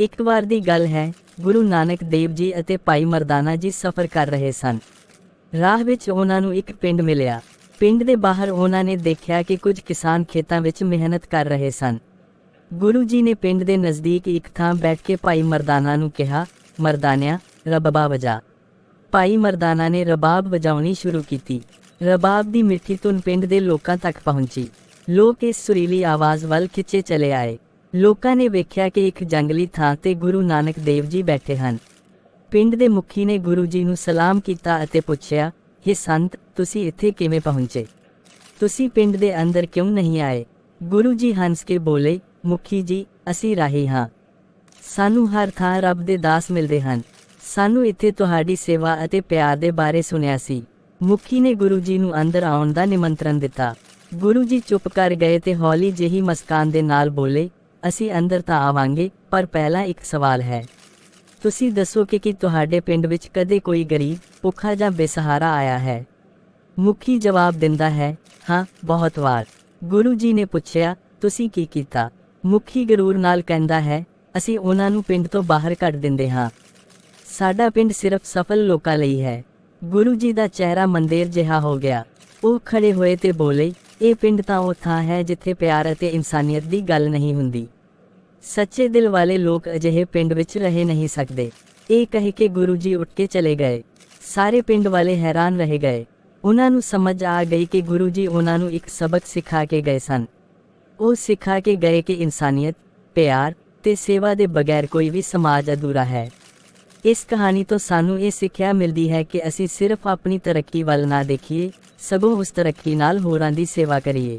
ਇੱਕ ਵਾਰ ਦੀ ਗੱਲ ਹੈ, ਗੁਰੂ ਨਾਨਕ ਦੇਵ ਜੀ ਅਤੇ ਭਾਈ ਮਰਦਾਨਾ ਜੀ ਸਫ਼ਰ ਕਰ ਰਹੇ ਸਨ। ਰਾਹ ਵਿੱਚ ਉਹਨਾਂ ਨੂੰ ਇੱਕ ਪਿੰਡ ਮਿਲਿਆ। ਪਿੰਡ ਦੇ ਬਾਹਰ ਉਹਨਾਂ ਨੇ ਦੇਖਿਆ ਕਿ ਕੁਝ ਕਿਸਾਨ ਖੇਤਾਂ ਵਿੱਚ ਮਿਹਨਤ ਕਰ ਰਹੇ ਸਨ। ਗੁਰੂ ਜੀ ਨੇ ਪਿੰਡ ਦੇ ਨਜ਼ਦੀਕ ਇੱਕ ਥਾਂ ਬੈਠ ਕੇ ਭਾਈ ਮਰਦਾਨਾ ਨੂੰ ਕਿਹਾ, ਮਰਦਾਨਿਆ, ਰਬਾਬ ਵਜਾ। ਭਾਈ ਮਰਦਾਨਾ ਨੇ ਰਬਾਬ ਵਜਾਉਣੀ ਸ਼ੁਰੂ ਕੀਤੀ। ਰਬਾਬ ਦੀ ਮਿੱਠੀ ਧੁਨ ਪਿੰਡ ਦੇ ਲੋਕਾਂ ਤੱਕ ਪਹੁੰਚੀ। ਲੋਕ ਇਸ ਸੁਰੀਲੀ ਆਵਾਜ਼ ਵੱਲ ਖਿੱਚੇ ਚਲੇ ਆਏ। ਲੋਕਾਂ ਨੇ ਵੇਖਿਆ ਕਿ ਇੱਕ ਜੰਗਲੀ ਥਾਂ ਤੇ ਗੁਰੂ ਨਾਨਕ ਦੇਵ ਜੀ ਬੈਠੇ ਹਨ। ਪਿੰਡ ਦੇ ਮੁਖੀ ਨੇ ਗੁਰੂ ਜੀ ਨੂੰ ਸਲਾਮ ਕੀਤਾ ਅਤੇ ਪੁੱਛਿਆ ਇਹ ਸੰਤ, ਤੁਸੀਂ ਇੱਥੇ ਕਿਵੇਂ ਪਹੁੰਚੇ? ਤੁਸੀਂ ਪਿੰਡ ਦੇ ਅੰਦਰ ਕਿਉਂ ਨਹੀਂ ਆਏ? ਗੁਰੂ ਜੀ ਹੰਸ ਕੇ ਬੋਲੇ, ਮੁਖੀ ਜੀ, ਅਸੀਂ ਰਾਹੀ ਹਾਂ। ਸਾਨੂੰ ਹਰ ਥਾਂ ਰੱਬ ਦੇ ਦਾਸ ਮਿਲਦੇ ਹਨ। ਸਾਨੂੰ ਇੱਥੇ ਤੁਹਾਡੀ ਸੇਵਾ ਅਤੇ ਪਿਆਰ ਦੇ ਬਾਰੇ ਸੁਣਿਆ ਸੀ। ਮੁਖੀ ਨੇ ਗੁਰੂ ਜੀ ਨੂੰ ਅੰਦਰ ਆਉਣ ਦਾ ਨਿਮੰਤਰਣ ਦਿੱਤਾ। ਗੁਰੂ ਜੀ ਚੁੱਪ ਕਰ ਗਏ ਤੇ ਹੌਲੀ ਜਿਹੀ ਮਸਕਾਨ ਦੇ ਨਾਲ ਬੋਲੇ ਅਸੀਂ ਅੰਦਰ ਤਾਂ ਆਵਾਂਗੇ, ਪਰ ਪਹਿਲਾਂ ਇੱਕ ਸਵਾਲ ਹੈ। ਤੁਸੀਂ ਦੱਸੋ ਕਿ ਕੀ ਤੁਹਾਡੇ ਪਿੰਡ ਵਿੱਚ ਕਦੇ ਕੋਈ ਗਰੀਬ, ਭੁੱਖਾ ਜਾਂ ਬੇਸਹਾਰਾ ਆਇਆ ਹੈ? ਮੁਖੀ ਜਵਾਬ ਦਿੰਦਾ ਹੈ, ਹਾਂ, ਬਹੁਤ ਵਾਰ। ਗੁਰੂ ਜੀ ਨੇ ਪੁੱਛਿਆ, ਤੁਸੀਂ ਕੀ ਕੀਤਾ? ਮੁਖੀ ਗਰੂਰ ਨਾਲ ਕਹਿੰਦਾ ਹੈ, ਅਸੀਂ ਉਹਨਾਂ ਨੂੰ ਪਿੰਡ ਤੋਂ ਬਾਹਰ ਕੱਢ ਦਿੰਦੇ ਹਾਂ। ਸਾਡਾ ਪਿੰਡ ਸਿਰਫ ਸਫਲ ਲੋਕਾਂ ਲਈ ਹੈ। ਗੁਰੂ ਜੀ ਦਾ ਚਿਹਰਾ ਮੰਦੇਰ ਜਿਹਾ ਹੋ ਗਿਆ। ਉਹ ਖੜੇ ਹੋਏ ਤੇ ਬੋਲੇ ਇਹ ਪਿੰਡ ਤਾਂ ਉਹ ਥਾਂ ਹੈ ਜਿੱਥੇ ਪਿਆਰ ਅਤੇ ਇਨਸਾਨੀਅਤ ਦੀ ਗੱਲ ਨਹੀਂ ਹੁੰਦੀ। ਸੱਚੇ ਦਿਲ ਵਾਲੇ ਲੋਕ ਅਜਿਹੇ ਪਿੰਡ ਵਿੱਚ ਰਹੇ ਨਹੀਂ ਸਕਦੇ। ਇਹ ਕਹਿ ਕੇ ਗੁਰੂ ਜੀ ਉੱਠ ਕੇ ਚਲੇ ਗਏ। ਸਾਰੇ ਪਿੰਡ ਵਾਲੇ ਹੈਰਾਨ ਰਹਿ ਗਏ। ਉਹਨਾਂ ਨੂੰ ਸਮਝ ਆ ਗਈ ਕਿ ਗੁਰੂ ਜੀ ਉਹਨਾਂ ਨੂੰ ਇੱਕ ਸਬਕ ਸਿਖਾ ਕੇ ਗਏ ਸਨ। ਉਹ ਸਿਖਾ ਕੇ ਗਏ ਕਿ ਇਨਸਾਨੀਅਤ, ਪਿਆਰ ਤੇ ਸੇਵਾ ਦੇ ਬਗੈਰ ਕੋਈ ਵੀ ਸਮਾਜ ਅਧੂਰਾ ਹੈ। ਇਸ ਕਹਾਣੀ ਤੋਂ ਸਾਨੂੰ ਇਹ ਸਿੱਖਿਆ ਮਿਲਦੀ ਹੈ ਕਿ ਅਸੀਂ ਸਿਰਫ ਆਪਣੀ ਤਰੱਕੀ ਵੱਲ ਨਾ ਦੇਖੀਏ ਸਗੋਂ ਉਸ ਤਰੱਕੀ ਨਾਲ ਹੋਰਾਂ ਦੀ ਸੇਵਾ ਕਰੀਏ।